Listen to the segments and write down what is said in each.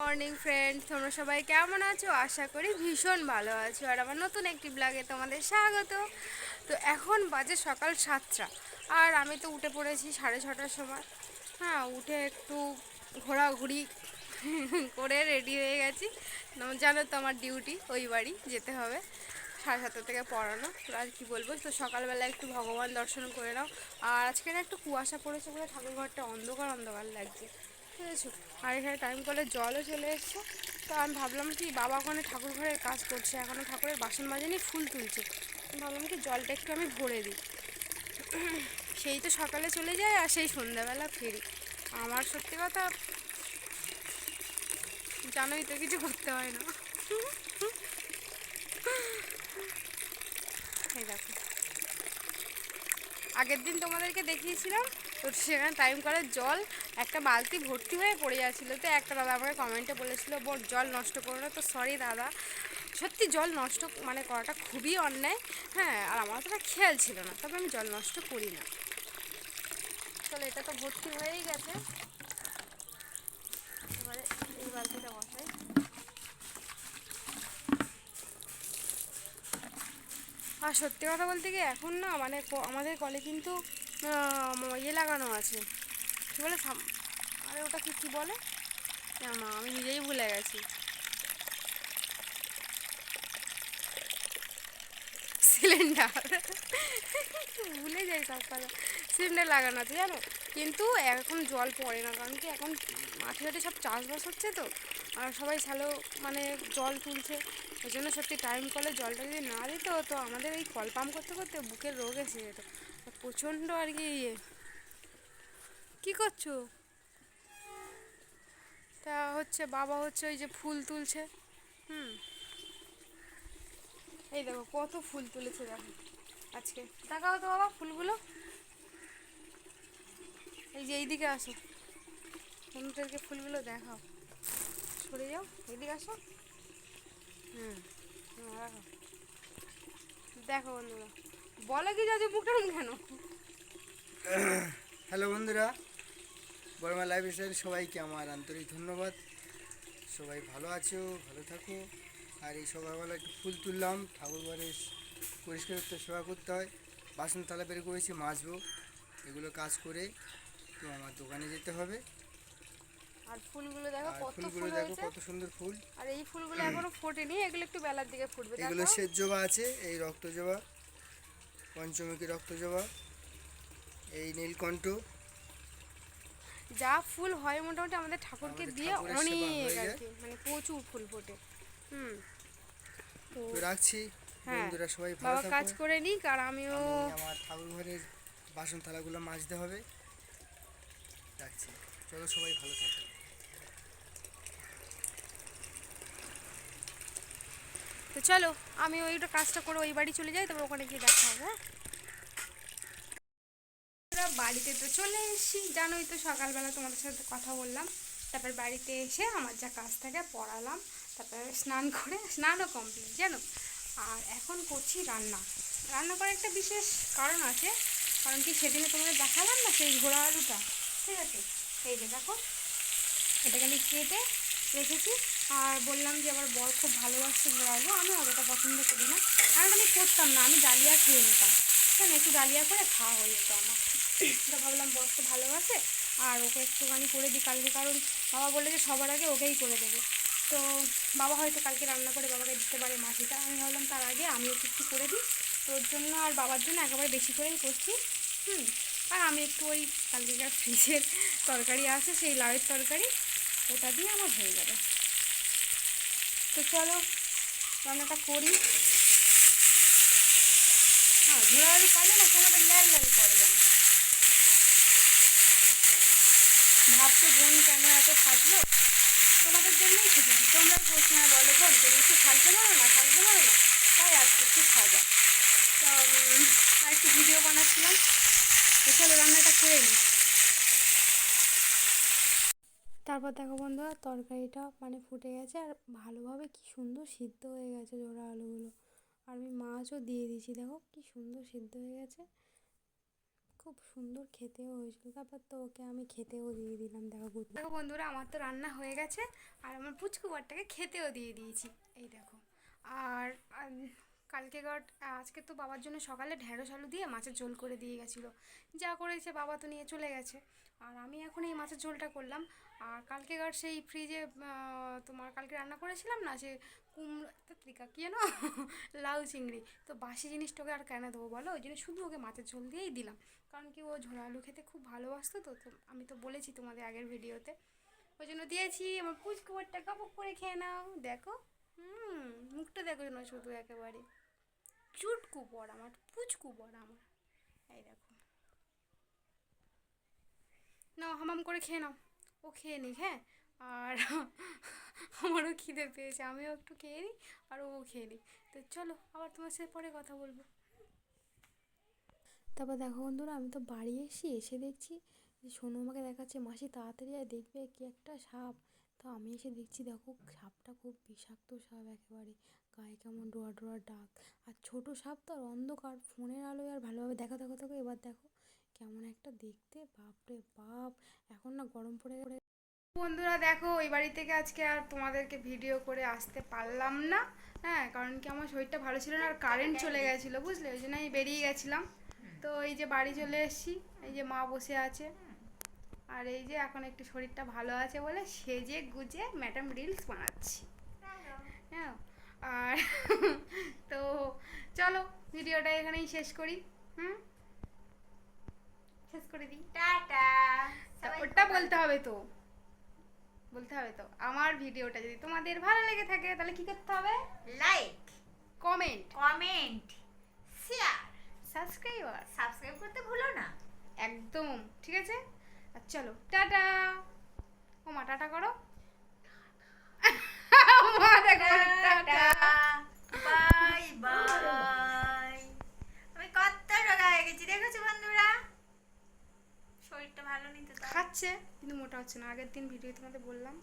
Morning friend তোমরা সবাই কেমন আছো? আশা করি ভীষণ ভালো আছো। আর আমার নতুন একটি ব্লগে তোমাদের স্বাগত। তো এখন বাজে সকাল সাতটা। আর আমি তো উঠে পড়েছি সাড়ে ছটার সময়। হ্যাঁ উঠে একটু ঘোরাঘুরি করে রেডি হয়ে গেছি। জানো তো আমার ডিউটি ওই বাড়ি যেতে হবে। সাড়ে সাতটা থেকে পড়ানো। আর কি বলব? তো সকালবেলা একটু ভগবান দর্শন করে নাও। আর আজকে না একটু কুয়াশা পড়েছে বলে ঠাকুর ঘরটা অন্ধকার অন্ধকার লাগছে। বুঝেছ আর এখানে টাইম কলে জলও চলে এসছে। তো আমি ভাবলাম কি, বাবা ওখানে ঠাকুর ঘরের কাজ করছে এখনও ঠাকুরের বাসন মাজেনি, ফুল তুলছে। ভাবলাম কি, জলটা একটু আমি ভরে দিই। সেই তো সকালে চলে যায়, আর সেই সন্ধ্যাবেলা ফিরি। আমার সত্যি কথা, জানোই তো কিছু করতে হয় না। দেখো। আগের দিন তোমাদেরকে দেখিয়েছিলাম, তো সেখানে টাইম করে জল একটা বালতি ভর্তি হয়ে পড়ে যাচ্ছিল। তো একটা দাদা আমাকে কমেন্টে বলেছিল, বোর জল নষ্ট করো না তো সরি দাদা। সত্যি জল নষ্ট মানে করাটা খুবই অন্যায়। হ্যাঁ আর আমার তো খেয়াল ছিল না, তবে আমি জল নষ্ট করি না। চলো, এটা তো ভর্তি হয়েই গেছে। এবারে এই বালতিটা বসাই। আর সত্যি কথা বলতে কি, এখন না মানে আমাদের কলে কিন্তু ইয়ে লাগানো আছে। কী বলে আরে ওটা কি কী বলে? মা, আমি নিজেই ভুলে গেছি। সিলিন্ডার। ভুলে যাই সব কথা সিলিন্ডার লাগানো আছে, জানো? কিন্তু এখন জল পড়ে না, কারণ কি এখন মাঠে ঘাটে সব চাষবাস হচ্ছে তো, আর সবাই শ্যালো মানে জল তুলছে। ওই জন্য সত্যি টাইম কলে জলটা যদি না দিত, তো আমাদের এই কল পাম্প করতে করতে বুকের রোগ এসে যেত। প্রচণ্ড আর কি ইয়ে। করছ? তা হচ্ছে বাবা হচ্ছে ওই যে ফুল তুলছে। হুম। এই দেখো কত ফুল তুলেছে দেখো আজকে। দেখাও তো বাবা ফুলগুলো। এই যে এইদিকে আসো। বন্ধুদেরকে ফুলগুলো দেখাও। সরে যাও, এইদিকে আসো। হুম রাখো। দেখো বন্ধুরা। বলে কি যাচ্ছে মুখটা কেন? হ্যালো বন্ধুরা। বড়মা লাইফ স্টাইল সবাইকে আমার আন্তরিক ধন্যবাদ। সবাই ভালো আছো ভালো থাকো। আর এই সকালবেলা একটু ফুল তুললাম ঠাকুর ঘরে পরিষ্কার করতে সেবা করতে হয়। বাসন থালা বের করেছি মাজবো। এগুলো কাজ করে তো আমার দোকানে যেতে হবে। আর ফুলগুলো দেখো কত ফুলগুলো দেখো কত সুন্দর ফুল। আর এই ফুলগুলো এখনও ফোটেনি এগুলো একটু বেলার দিকে ফুটবে এগুলো শ্বেত জবা আছে এই রক্ত জবা পঞ্চমুখী রক্ত জবা এই নীলকণ্ঠ। যা ফুল হয় মোটামুটি আমাদের ঠাকুরকে দিয়ে অনেক আর কি মানে প্রচুর ফুল ফোটে। হুম। তো রাখছি। হ্যাঁ, বন্ধুরা সবাই ভালো বাবা কাজ করে নিক আর আমিও আমার ঠাকুর ঘরের বাসন থালাগুলো মাজতে হবে। রাখছি। চলো সবাই ভালো থাকো। তো চলো আমি ওইটা কাজটা করে ওই বাড়ি চলে যাই তারপর ওখানে গিয়ে দেখা হবে হ্যাঁ? বাড়িতে তো চলে এসেছি। জানোই তো সকালবেলা তোমাদের সাথে কথা বললাম। তারপর বাড়িতে এসে আমার যা কাজ থাকে পড়ালাম। তারপর স্নান করে, স্নানও কমপ্লিট জানো? আর এখন করছি রান্না। রান্না করার একটা বিশেষ কারণ আছে। কারণ কি সেদিনে তোমাদের দেখালাম না সেই ঘোড়া আলুটা? ঠিক আছে? এই যে দেখো, এটাকে আমি কেটে রেখেছি। আর বললাম যে আমার বর খুব ভালোবাসছে ঘোড়া আলু। আমি অতটা পছন্দ করি না। কারণ আমি করতাম না, আমি ডালিয়া খেয়ে নিতাম। কেন একটু ডালিয়া করে খাওয়া হয়ে যেত আমার। তো ভাবলাম বর তো ভালোবাসে, আর ওকে একটুখানি করে দিই কালকে, কারণ বাবা বললে যে সবার আগে ওকেই করে দেবে। তো বাবা হয়তো কালকে রান্না করে বাবাকে দিতে পারে মাটিটা আমি ভাবলাম তার আগে আমি একটু একটু করে দিই। তো ওর জন্য আর বাবার জন্য একেবারে বেশি করেই করছি। হুম, আর আমি একটু ওই কালকেকার ফ্রিজের তরকারি আছে, সেই লাউয়ের তরকারি, ওটা দিয়ে আমার হয়ে যাবে। তো চলো, রান্নাটা করি। হ্যাঁ ঘোড়া আলু পালে না তোমাদের লাল লাল করে যেন ভাবছ বোন কেন এত সাজলো তোমাদের জন্যই খুঁজেছি তোমরা প্রশ্নে বলো বোন তুমি একটু সাজতে পারো না সাজতে পারো না। তাই আজকে একটু সাজা তো আর একটু ভিডিও বানাচ্ছিলাম। চলো রান্নাটা করে নিই। তারপর দেখো বন্ধুরা, তরকারিটা মানে ফুটে গেছে, আর ভালোভাবে কি সুন্দর সিদ্ধ হয়ে গেছে জোড়া আলুগুলো। আর আমি মাছও দিয়ে দিয়েছি, দেখো কি সুন্দর সিদ্ধ হয়ে গেছে। খুব সুন্দর খেতেও হয়েছিল। তারপর তো ওকে আমি খেতেও দিয়ে দিলাম, দেখো দেখো বন্ধুরা, আমার তো রান্না হয়ে গেছে, আর আমার পুচকু বরটাকে খেতেও দিয়ে দিয়েছি। এই দেখো, আর কালকে গট আজকে তো বাবার জন্য সকালে ঢেঁড়স আলু দিয়ে মাছের ঝোল করে দিয়ে গেছিল। যা করেছে বাবা তো নিয়ে চলে গেছে। আর আমি এখন এই মাছের ঝোলটা করলাম। আর কালকে গট সেই ফ্রিজে তোমার কালকে রান্না করেছিলাম না, সে কুমড়ো ত্রিকা, কি যেন? লাউ চিংড়ি। তো বাসি জিনিসটাকে আর কেন দেবো বলো? ওই জন্য শুধু ওকে মাছের ঝোল দিয়েই দিলাম। কারণ কি ও ঝোল আলু খেতে খুব ভালোবাসতো, তো তো আমি তো বলেছি তোমাদের আগের ভিডিওতে। ওই জন্য দিয়েছি, আমার পুচকুমারটা কাপড় করে খেয়ে নাও। দেখো, হুম, মুখটা দেখো না শুধু একেবারে। চুটকু পর আমার, পুচকু পর আমার। এই দেখো। নাও, হামাম করে খেয়ে নাও। ও খেয়ে নিক হ্যাঁ? আর আমারও খিদে পেয়েছে, আমিও একটু খেয়ে নিই আর ও খেয়ে নিই তো চলো, আবার তোমার সাথে পরে কথা বলব। তারপর দেখো বন্ধুরা, আমি তো বাড়ি এসে এসে দেখছি যে সোনু আমাকে দেখাচ্ছে, মাসি তাড়াতাড়ি আয়, দেখবে কি একটা সাপ। তো আমি এসে দেখছি, দেখো সাপটা খুব বিষাক্ত সাপ একেবারে, গায়ে কেমন ডোয়া ডোয়া ডাক আর ছোট সাপ তো আর অন্ধকার, ফোনের আলোয় আর ভালোভাবে দেখা, দেখো দেখো, এবার দেখো কেমন একটা দেখতে, বাপরে বাপ! এখন না গরম পড়ে বন্ধুরা দেখো ওই বাড়ি থেকে আজকে আর তোমাদেরকে ভিডিও করে আসতে পারলাম না। হ্যাঁ কারণ কি আমার শরীরটা ভালো ছিল না আর কারেন্ট চলে গেছিল বুঝলে? ওই জন্য আমি বেরিয়ে গেছিলাম। তো এই যে বাড়ি চলে এসেছি এই যে মা বসে আছে। আর এই যে এখন একটু শরীরটা ভালো আছে বলে সেজে গুজে ম্যাডাম রিলস বানাচ্ছি। হ্যাঁ আর তো চলো ভিডিওটা এখানেই শেষ করি। হুম? শেষ করে দিই। টাটা। ওটা বলতে হবে তো। বলতে হবে তো আমার ভিডিওটা যদি তোমাদের ভালো লেগে থাকে তাহলে কি করতে হবে? Like comment comment share subscribe subscribe করতে ভুলো না। একদম ঠিক আছে? আর চলো টাটা! ও মা টাটা করো মা দেখো টাটা বাই বাই আমি কত রোগা হয়ে গেছি দেখেছ বন্ধুরা শরীরটা ভালো নিতে তো খাচ্ছে হচ্ছে না। আগের দিন ভিডিও তোমাদের বললাম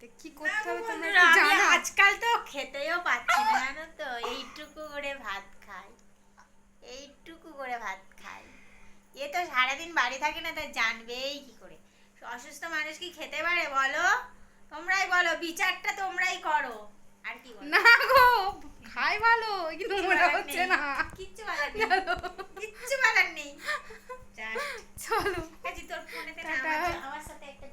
তো কি করতে হবে তোমরা একটু জানো। আজকাল তো খেতেও পাচ্ছি না জানো তো? এইটুকু করে ভাত খাই। এইটুকু করে ভাত খাই। এ তো সারাদিন বাড়ি থাকে না তা জানবেই কি করে। অসুস্থ মানুষ কি খেতে পারে বলো? তোমরাই বলো বিচারটা তোমরাই করো। আর কি বলো? না গো খাই ভালো কিন্তু মোটা হচ্ছে। না। কিচ্ছু বলার নেই। কিচ্ছু বলার নেই। চলো। কাজী তোর ফোনেতে আমার সাথে একটা